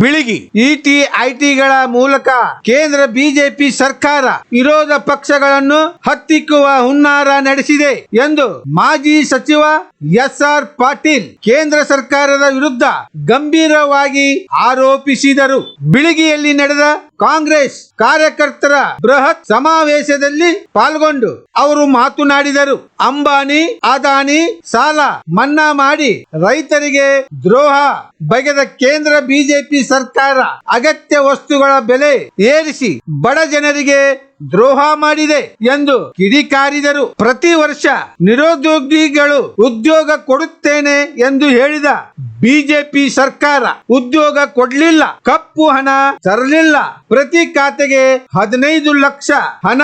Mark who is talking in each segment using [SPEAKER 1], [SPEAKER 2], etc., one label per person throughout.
[SPEAKER 1] ಬಿಳಿಗಿ. ಇಟಿ ಐಟಿಗಳ ಮೂಲಕ ಕೇಂದ್ರ ಬಿಜೆಪಿ ಸರ್ಕಾರ ವಿರೋಧ ಪಕ್ಷಗಳನ್ನು ಹತ್ತಿಕ್ಕುವ ಹುನ್ನಾರ ನಡೆಸಿದೆ ಎಂದು ಮಾಜಿ ಸಚಿವ ಎಸ್ ಆರ್ ಪಾಟೀಲ್ ಕೇಂದ್ರ ಸರ್ಕಾರದ ವಿರುದ್ಧ ಗಂಭೀರವಾಗಿ ಆರೋಪಿಸಿದರು. ಬಿಳಿಗಿಯಲ್ಲಿ ನಡೆದ ಕಾಂಗ್ರೆಸ್ ಕಾರ್ಯಕರ್ತರ ಬೃಹತ್ ಸಮಾವೇಶದಲ್ಲಿ ಪಾಲ್ಗೊಂಡು ಅವರು ಮಾತನಾಡಿದರು. ಅಂಬಾನಿ, ಅದಾನಿ, ಸಾಲ ಮನ್ನಾ ಮಾಡಿ ರೈತರಿಗೆ ದ್ರೋಹ ಬಗೆದ ಕೇಂದ್ರ ಬಿಜೆಪಿ ಸರ್ಕಾರ ಅಗತ್ಯ ವಸ್ತುಗಳ ಬೆಲೆ ಏರಿಸಿ ಬಡ ಜನರಿಗೆ ದ್ರೋಹ ಮಾಡಿದೆ ಎಂದು ಕಿಡಿಕಾರಿದರು. ಪ್ರತಿ ವರ್ಷ ನಿರುದ್ಯೋಗಿಗಳು ಉದ್ಯೋಗ ಕೊಡುತ್ತೇನೆ ಎಂದು ಹೇಳಿದ ಬಿಜೆಪಿ ಸರ್ಕಾರ ಉದ್ಯೋಗ ಕೊಡ್ಲಿಲ್ಲ, ಕಪ್ಪು ಹಣ ತರಲಿಲ್ಲ, ಪ್ರತಿ ಖಾತೆಗೆ ಹದಿನೈದು ಲಕ್ಷ ಹಣ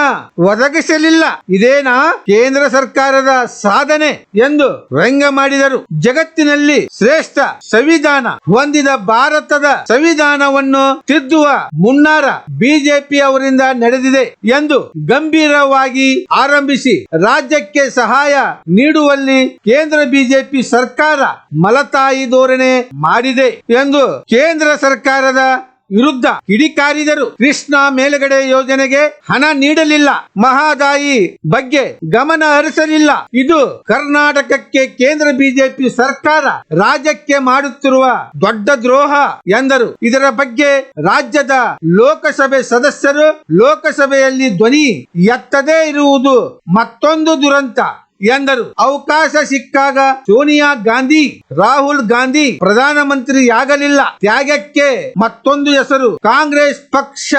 [SPEAKER 1] ಒದಗಿಸಲಿಲ್ಲ. ಇದೇನಾ ಕೇಂದ್ರ ಸರ್ಕಾರದ ಸಾಧನೆ ಎಂದು ವ್ಯಂಗ್ಯ ಮಾಡಿದರು. ಜಗತ್ತಿನಲ್ಲಿ ಶ್ರೇಷ್ಠ ಸಂವಿಧಾನ ಹೊಂದಿದ ಭಾರತದ ಸಂವಿಧಾನವನ್ನು ತಿದ್ದುವ ಮುನ್ನಾರ ಬಿಜೆಪಿ ಅವರಿಂದ ನಡೆದಿದೆ. ಎಂದು ಗಂಭೀರವಾಗಿ ಆರಂಭಿಸಿ ರಾಜ್ಯಕ್ಕೆ ಸಹಾಯ ನೀಡುವಲ್ಲಿ ಕೇಂದ್ರ ಬಿಜೆಪಿ ಸರ್ಕಾರ ಮಲತಾಯಿ ಧೋರಣೆ ಮಾಡಿದೆ ಎಂದು ಕೇಂದ್ರ ಸರ್ಕಾರದ ವಿರುದ್ಧ ಕಿಡಿಕಾರಿದರು. ಕೃಷ್ಣ ಮೇಲುಗಡೆ ಯೋಜನೆಗೆ ಹಣ ನೀಡಲಿಲ್ಲ. ಮಹಾದಾಯಿ ಬಗ್ಗೆ ಗಮನ ಹರಿಸಲಿಲ್ಲ. ಇದು ಕರ್ನಾಟಕಕ್ಕೆ ಕೇಂದ್ರ ಬಿಜೆಪಿ ಸರ್ಕಾರ ರಾಜ್ಯಕ್ಕೆ ಮಾಡುತ್ತಿರುವ ದೊಡ್ಡ ದ್ರೋಹ ಎಂದರು. ಇದರ ಬಗ್ಗೆ ರಾಜ್ಯದ ಲೋಕಸಭೆ ಸದಸ್ಯರು ಲೋಕಸಭೆಯಲ್ಲಿ ಧ್ವನಿ ಎತ್ತದೇ ಇರುವುದು ಮತ್ತೊಂದು ದುರಂತ. ಎಂದರು. ಅವಕಾಶ ಸಿಕ್ಕಾಗ ಸೋನಿಯಾ ಗಾಂಧಿ, ರಾಹುಲ್ ಗಾಂಧಿ ಪ್ರಧಾನಮಂತ್ರಿಯಾಗಲಿಲ್ಲ. ತ್ಯಾಗಕ್ಕೆ ಮತ್ತೊಂದು ಹೆಸರು ಕಾಂಗ್ರೆಸ್ ಪಕ್ಷ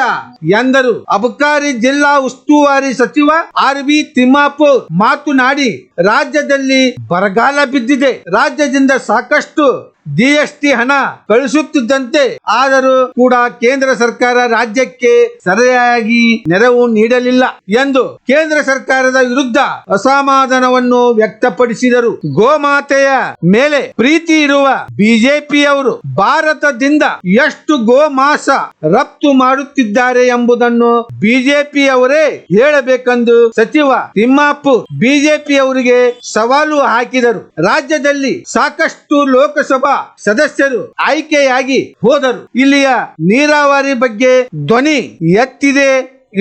[SPEAKER 1] ಎಂದರು. ಅಬಕಾರಿ ಜಿಲ್ಲಾ ಉಸ್ತುವಾರಿ ಸಚಿವ ಆರ್ ಬಿ ತಿಮ್ಮಾಪುರ್ ಮಾತನಾಡಿ, ರಾಜ್ಯದಲ್ಲಿ ಬರಗಾಲ ಬಿದ್ದಿದೆ. ರಾಜ್ಯದಿಂದ ಸಾಕಷ್ಟು ಜಿಎಸ್ಟಿ ಹಣ ಕಳಿಸುತ್ತಿದ್ದಂತೆ ಆದರೂ ಕೂಡ ಕೇಂದ್ರ ಸರ್ಕಾರ ರಾಜ್ಯಕ್ಕೆ ಸರಿಯಾಗಿ ನೆರವು ನೀಡಲಿಲ್ಲ ಎಂದು ಕೇಂದ್ರ ಸರ್ಕಾರದ ವಿರುದ್ಧ ಅಸಮಾಧಾನವನ್ನು ವ್ಯಕ್ತಪಡಿಸಿದರು. ಗೋಮಾತೆಯ ಮೇಲೆ ಪ್ರೀತಿ ಇರುವ ಬಿಜೆಪಿಯವರು ಭಾರತದಿಂದ ಎಷ್ಟು ಗೋಮಾಂಸ ರಫ್ತು ಮಾಡುತ್ತಿದ್ದಾರೆ ಎಂಬುದನ್ನು ಬಿಜೆಪಿಯವರೇ ಹೇಳಬೇಕೆಂದು ಸಚಿವ ತಿಮ್ಮಾಪುರ್ ಬಿಜೆಪಿಯವರಿಗೆ ಸವಾಲು ಹಾಕಿದರು. ರಾಜ್ಯದಲ್ಲಿ ಸಾಕಷ್ಟು ಲೋಕಸಭಾ ಸದಸ್ಯರು ಆಯ್ಕೆಯಾಗಿ ಹೋದರು. ಇಲ್ಲಿಯ ನೀರಾವರಿ ಬಗ್ಗೆ ಧ್ವನಿ ಎತ್ತಿದೆ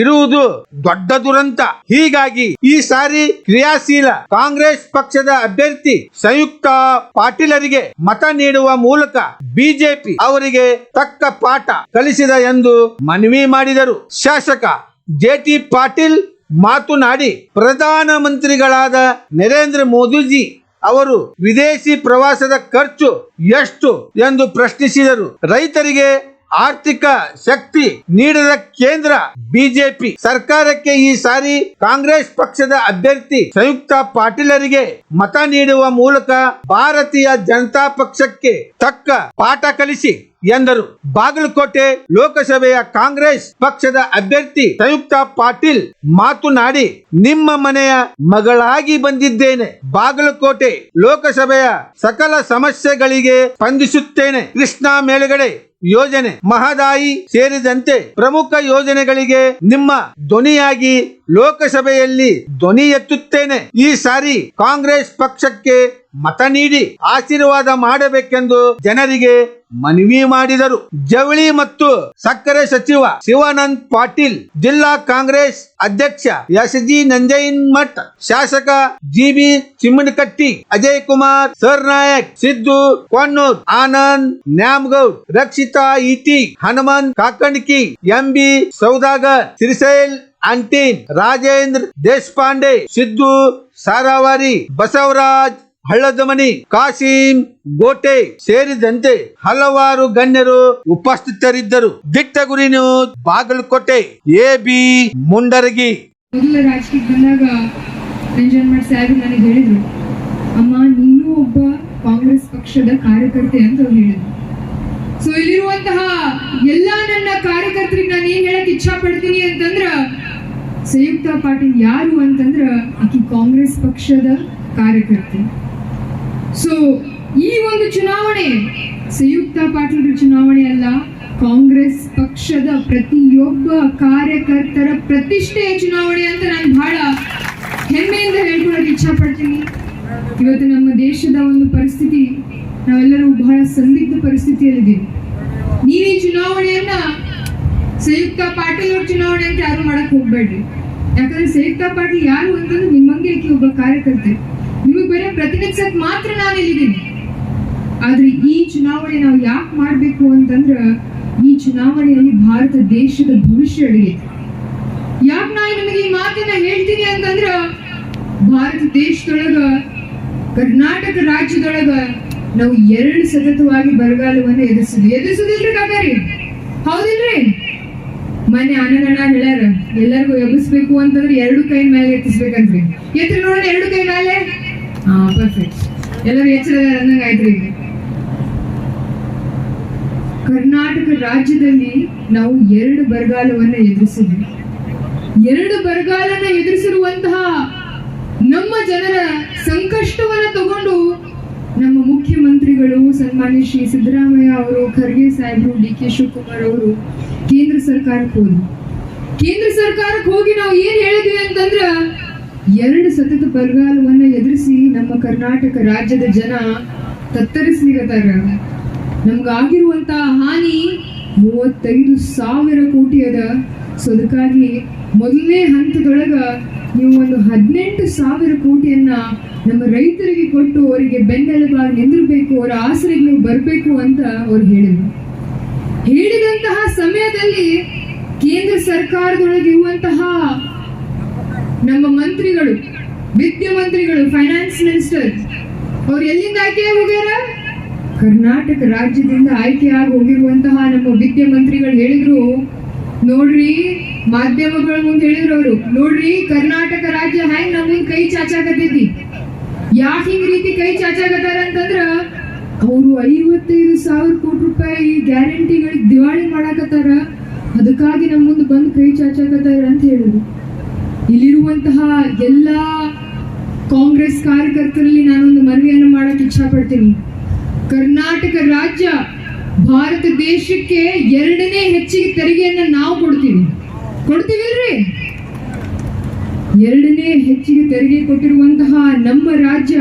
[SPEAKER 1] ಇರುವುದು ದೊಡ್ಡ ದುರಂತ. ಹೀಗಾಗಿ ಈ ಸಾರಿ ಕ್ರಿಯಾಶೀಲ ಕಾಂಗ್ರೆಸ್ ಪಕ್ಷದ ಅಭ್ಯರ್ಥಿ ಸಂಯುಕ್ತ ಪಾಟೀಲರಿಗೆ ಮತ ನೀಡುವ ಮೂಲಕ ಬಿಜೆಪಿ ಅವರಿಗೆ ತಕ್ಕ ಪಾಠ ಕಲಿಸಿದ ಎಂದು ಮನವಿ ಮಾಡಿದರು. ಶಾಸಕ ಜೆಟಿ ಪಾಟೀಲ್ ಮಾತನಾಡಿ, ಪ್ರಧಾನಮಂತ್ರಿಗಳಾದ ನರೇಂದ್ರ ಮೋದಿಜಿ ಅವರು ವಿದೇಶಿ ಪ್ರವಾಸದ ಖರ್ಚು ಎಷ್ಟು ಎಂದು ಪ್ರಶ್ನಿಸಿದರು. ರೈತರಿಗೆ ಆರ್ಥಿಕ ಶಕ್ತಿ ನೀಡದ ಕೇಂದ್ರ ಬಿಜೆಪಿ. ಸರ್ಕಾರಕ್ಕೆ ಈ ಸಾರಿ ಕಾಂಗ್ರೆಸ್ ಪಕ್ಷದ ಅಭ್ಯರ್ಥಿ ಸಂಯುಕ್ತ ಪಾಟೀಲರಿಗೆ ಮತ ನೀಡುವ ಮೂಲಕ ಭಾರತೀಯ ಜನತಾ ಪಕ್ಷಕ್ಕೆ ತಕ್ಕ ಪಾಠ ಕಲಿಸಿ ಎಂದರು. ಬಾಗಲಕೋಟೆ ಲೋಕಸಭೆಯ ಕಾಂಗ್ರೆಸ್ ಪಕ್ಷದ ಅಭ್ಯರ್ಥಿ ಸಂಯುಕ್ತ ಪಾಟೀಲ್ ಮಾತನಾಡಿ, ನಿಮ್ಮ ಮನೆಯ ಮಗಳಾಗಿ ಬಂದಿದ್ದೇನೆ. ಬಾಗಲಕೋಟೆ ಲೋಕಸಭೆಯ ಸಕಲ ಸಮಸ್ಯೆಗಳಿಗೆ ಸ್ಪಂದಿಸುತ್ತೇನೆ. ಕೃಷ್ಣ ಮೇಲುಗಡೆ ಯೋಜನೆ ಮಹದಾಯಿ ಸೇರಿದಂತೆ ಪ್ರಮುಖ ಯೋಜನೆಗಳಿಗೆ ನಿಮ್ಮ ಧ್ವನಿಯಾಗಿ ಲೋಕಸಭೆಯಲ್ಲಿ ಧ್ವನಿ ಎತ್ತುತ್ತೇನೆ. ಈ ಸಾರಿ ಕಾಂಗ್ರೆಸ್ ಪಕ್ಷಕ್ಕೆ ಮತ ನೀಡಿ ಆಶೀರ್ವಾದ ಮಾಡಬೇಕೆಂದು ಜನರಿಗೆ ಮನವಿ ಮಾಡಿದರು. ಜವಳಿ ಮತ್ತು ಸಕ್ಕರೆ ಸಚಿವ ಶಿವಾನಂದ್ ಪಾಟೀಲ್, ಜಿಲ್ಲಾ ಕಾಂಗ್ರೆಸ್ ಅಧ್ಯಕ್ಷ ಎಸ್ ಜಿ ನಂಜಯ್ಯಮಠ್ ಶಾಸಕ ಜಿ ಬಿ ಚಿಮ್ಮನಕಟ್ಟಿ, ಅಜಯ್ ಕುಮಾರ್ ಸರ್ನಾಯಕ್ ಸಿದ್ದು, ಕೊಣ್ಣೂರ್, ಆನಂದ್, ನ್ಯಾಮಗೌಡ್, ರಕ್ಷಿತಾ ಇಟಿ ಹನುಮಂತ್ ಕಾಕಂಡ್ಕಿ ಎಂ ಬಿ ಸೌದಾಗರ್, ಸಿರಿಸೈಲ್ ಅಂಟೀನ್ ರಾಜೇಂದ್ರ ದೇಶಪಾಂಡೆ, ಸಿದ್ದು, ಸಾರಾವಾರಿ, ಬಸವರಾಜ್ ಹಳ್ಳದಮನಿ ಕಾಸಿಂ ಗೋಟೆ ಸೇರಿದಂತೆ ಹಲವಾರು ಗಣ್ಯರು ಉಪಸ್ಥಿತರಿದ್ದರು. Ditta Guri news, Bagalkote, A B Mundaragi.
[SPEAKER 2] ಬಂದಾಗ ನನಗೆ ಹೇಳಿದ್ರು, ಅಮ್ಮ, ನೀನು ಒಬ್ಬ ಕಾಂಗ್ರೆಸ್ ಪಕ್ಷದ ಕಾರ್ಯಕರ್ತೆ ಅಂತ ಅವ್ರು ಹೇಳಿದ್ರು. ಸೊ ಇಲ್ಲಿರುವಂತಹ ಎಲ್ಲಾ ನನ್ನ ಕಾರ್ಯಕರ್ತರಿಗೆ ನಾನು ಏನ್ ಹೇಳಕ್ ಇಚ್ಛಾ ಪಡ್ತೀನಿ ಅಂತಂದ್ರ, ಸಂಯುಕ್ತ ಪಾಟೀಲ್ ಯಾರು ಅಂತಂದ್ರ, ಆಕಿ ಕಾಂಗ್ರೆಸ್ ಪಕ್ಷದ ಕಾರ್ಯಕರ್ತೆ. ಸೊ ಈ ಒಂದು ಚುನಾವಣೆ ಸಂಯುಕ್ತ ಪಾಟೀಲ್ ಚುನಾವಣೆ ಅಲ್ಲ. ಕಾಂಗ್ರೆಸ್ ಪಕ್ಷದ ಪ್ರತಿಯೊಬ್ಬ ಕಾರ್ಯಕರ್ತರ ಪ್ರತಿಷ್ಠೆಯ ಚುನಾವಣೆ ಅಂತ ನಾನು ಬಹಳ ಹೆಮ್ಮೆಯಿಂದ ಹೇಳ್ಕೊಳ್ಳೋಕೆ ಇಚ್ಛಾ ಪಡ್ತೀನಿ ಇವತ್ತು ನಮ್ಮ ದೇಶದ ಒಂದು ಪರಿಸ್ಥಿತಿ, ನಾವೆಲ್ಲರೂ ಬಹಳ ಸಂದಿಗ್ಧ ಪರಿಸ್ಥಿತಿಯಲ್ಲಿದ್ದೀವಿ. ನೀವು ಈ ಚುನಾವಣೆಯನ್ನ ಸಂಯುಕ್ತ ಪಾಟೀಲ್ ಅವ್ರ ಚುನಾವಣೆ ಅಂತ ಯಾರು ಮಾಡಕ್ ಹೋಗ್ಬೇಡ್ರಿ. ಯಾಕಂದ್ರೆ ಸಂಯುಕ್ತ ಪಾಟೀಲ್ ಯಾರು ಅಂತಂದ್ರೆ ನಿಮ್ಮಂಗೆ ಒಬ್ಬ ಕಾರ್ಯಕರ್ತೆ ನಿಮಗೆ ಬರೀ ಪ್ರತಿನಿಧಿಸಕ್ ಮಾತ್ರ ನಾನು ಇಲ್ಲಿದ್ದೀನಿ ಆದ್ರೆ ಈ ಚುನಾವಣೆ ನಾವು ಯಾಕೆ ಮಾಡ್ಬೇಕು ಅಂತಂದ್ರ ಈ ಚುನಾವಣೆಯಲ್ಲಿ ಭಾರತ ದೇಶದ ಭವಿಷ್ಯ ಅಡಿಗೆ ಯಾಕೆ ನಾನು ನಿಮಗೆ ಈ ಮಾತನ್ನ ಹೇಳ್ತೀನಿ ಅಂತಂದ್ರ ಭಾರತ ದೇಶದೊಳಗ, ಕರ್ನಾಟಕ ರಾಜ್ಯದೊಳಗ ನಾವು ಎರಡು ಸತತವಾಗಿ ಬರಗಾಲವನ್ನ ಎದುರಿಸಿದ್ವಿ. ಎದುರಿಸುದಿಲ್ರಿ ಕಾಕಾರಿ? ಹೌದಿಲ್ರಿ? ಮನೆ ಅಣ್ಣನಣ್ಣ ಹೇಳ್ಯಾರ, ಎಲ್ಲರಿಗೂ ಎಬ್ಬಿಸ್ಬೇಕು ಅಂತಂದ್ರೆ ಎರಡು ಕೈ ಮೇಲೆ ಎತ್ತಿಸ್ಬೇಕಂತ್ರಿ. ಎತ್ತರ ನೋಡೋಣ ಎರಡು ಕೈ ಮೇಲೆ ಪರ್ಫೆಕ್ಟ್ ಎಲ್ಲರೂ ಕರ್ನಾಟಕ ರಾಜ್ಯದಲ್ಲಿ ನಾವು ಎರಡು ಬರಗಾಲವನ್ನ ಎದುರಿಸಿದ್ವಿ. ಎರಡು ಬರಗಾಲನ ಎದುರಿಸಿರುವಂತಹ ನಮ್ಮ ಜನರ ಸಂಕಷ್ಟವನ್ನ ತಗೊಂಡು ನಮ್ಮ ಮುಖ್ಯಮಂತ್ರಿಗಳು ಸನ್ಮಾನ್ಯ ಶ್ರೀ ಸಿದ್ದರಾಮಯ್ಯ ಅವರು, ಖರ್ಗೆ ಸಾಹೇಬರು, ಡಿ ಕೆ ಶಿವಕುಮಾರ್ ಅವರು ಕೇಂದ್ರ ಸರ್ಕಾರಕ್ಕೆ ಹೋದ್ರು. ಕೇಂದ್ರ ಸರ್ಕಾರಕ್ಕೆ ಹೋಗಿ ನಾವು ಏನ್ ಹೇಳಿದ್ವಿ ಅಂತಂದ್ರ ಎರಡು ಸತತ ಬರಗಾಲವನ್ನ ಎದುರಿಸಿ ನಮ್ಮ ಕರ್ನಾಟಕ ರಾಜ್ಯದ ಜನ ತತ್ತರಿಸ್ಲಿಕತ್ತಾರ. ನಮ್ಗಾಗಿರುವಂತ ಹಾನಿ ಮೂವತ್ತೈದು ಸಾವಿರ ಕೋಟಿ ಅದ. ಸೊ ಅದಕ್ಕಾಗಿ ಮೊದಲನೇ ಹಂತದೊಳಗ ನೀವು ಒಂದು ಹದಿನೆಂಟು ಸಾವಿರ ಕೋಟಿಯನ್ನ ನಮ್ಮ ರೈತರಿಗೆ ಕೊಟ್ಟು ಅವರಿಗೆ ಬೆನ್ನೆಲುಬಾಗಿ ನಿಂದಿರ್ಬೇಕು, ಅವರ ಆಸರೆಗೆ ಬರಬೇಕು ಅಂತ ಅವ್ರು ಹೇಳಿದ್ರು. ಹೇಳಿದಂತಹ ಸಮಯದಲ್ಲಿ ಕೇಂದ್ರ ಸರ್ಕಾರದೊಳಗೆ ಇರುವಂತಹ ನಮ್ಮ ಮಂತ್ರಿಗಳು, ವಿದ್ಯೆ ಮಂತ್ರಿಗಳು ಫೈನಾನ್ಸ್ ಮಿನಿಸ್ಟರ್ ಅವ್ರು ಎಲ್ಲಿಂದ ಆಯ್ಕೆ ಹೋಗ್ಯಾರ ಕರ್ನಾಟಕ ರಾಜ್ಯದಿಂದ ಆಯ್ಕೆಯಾಗಿ ಹೋಗಿರುವಂತಹ ನಮ್ಮ ವಿದ್ಯ ಮಂತ್ರಿಗಳು ಹೇಳಿದ್ರು, ನೋಡ್ರಿ ಮಾಧ್ಯಮಗಳ ಮುಂದೆ ಹೇಳಿದ್ರು ಅವರು, ನೋಡ್ರಿ ಕರ್ನಾಟಕ ರಾಜ್ಯ ಹೆಂಗ್ ನಮ್ಮ ಕೈ ಚಾಚಾಕತೈತಿ ಯಾಕೆ ಹಿಂಗ್ ರೀತಿ ಕೈ ಚಾಚಾಕತ್ತಾರ ಅಂತಂದ್ರ, ಅವರು ಐವತ್ತೈದು ಸಾವಿರ ಕೋಟಿ ರೂಪಾಯಿ ಗ್ಯಾರಂಟಿಗಳಿಗೆ ದಿವಾಳಿ ಮಾಡಾಕತ್ತಾರ, ಅದಕ್ಕಾಗಿ ನಮ್ಮ ಮುಂದೆ ಬಂದು ಕೈ ಚಾಚಾಕತ್ತಾರ ಅಂತ ಹೇಳಿದ್ರು. ಇಲ್ಲಿರುವಂತಹ ಎಲ್ಲ ಕಾಂಗ್ರೆಸ್ ಕಾರ್ಯಕರ್ತರಲ್ಲಿ ನಾನೊಂದು ಮನವಿಯನ್ನು ಮಾಡಕ್ಕೆ ಇಚ್ಛಾ ಪಡ್ತೀನಿ ಕರ್ನಾಟಕ ರಾಜ್ಯ ಭಾರತ ದೇಶಕ್ಕೆ ಎರಡನೇ ಹೆಚ್ಚಿಗೆ ತೆರಿಗೆಯನ್ನ ನಾವು ಕೊಡ್ತೀವಿ. ಕೊಡ್ತೀವಿಲ್ರಿ? ಎರಡನೇ ಹೆಚ್ಚಿಗೆ ತೆರಿಗೆ ಕೊಟ್ಟಿರುವಂತಹ ನಮ್ಮ ರಾಜ್ಯ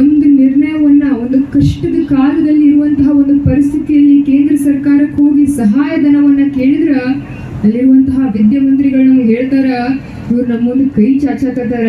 [SPEAKER 2] ಒಂದು ನಿರ್ಣಯವನ್ನ, ಒಂದು ಕಷ್ಟದ ಕಾಲದಲ್ಲಿ ಇರುವಂತಹ ಒಂದು ಪರಿಸ್ಥಿತಿಯಲ್ಲಿ ಕೇಂದ್ರ ಸರ್ಕಾರಕ್ಕೆ ಹೋಗಿ ಸಹಾಯಧನವನ್ನ ಕೇಳಿದ್ರ ಅಲ್ಲಿರುವಂತಹ ವಿದ್ಯಾಮಂತ್ರಿಗಳು ನಮ್ಗೆ ಹೇಳ್ತಾರ ಇವ್ರು ನಮ್ಮ ಮುಂದೆ ಕೈ ಚಾಚಾಕತ್ತಾರ.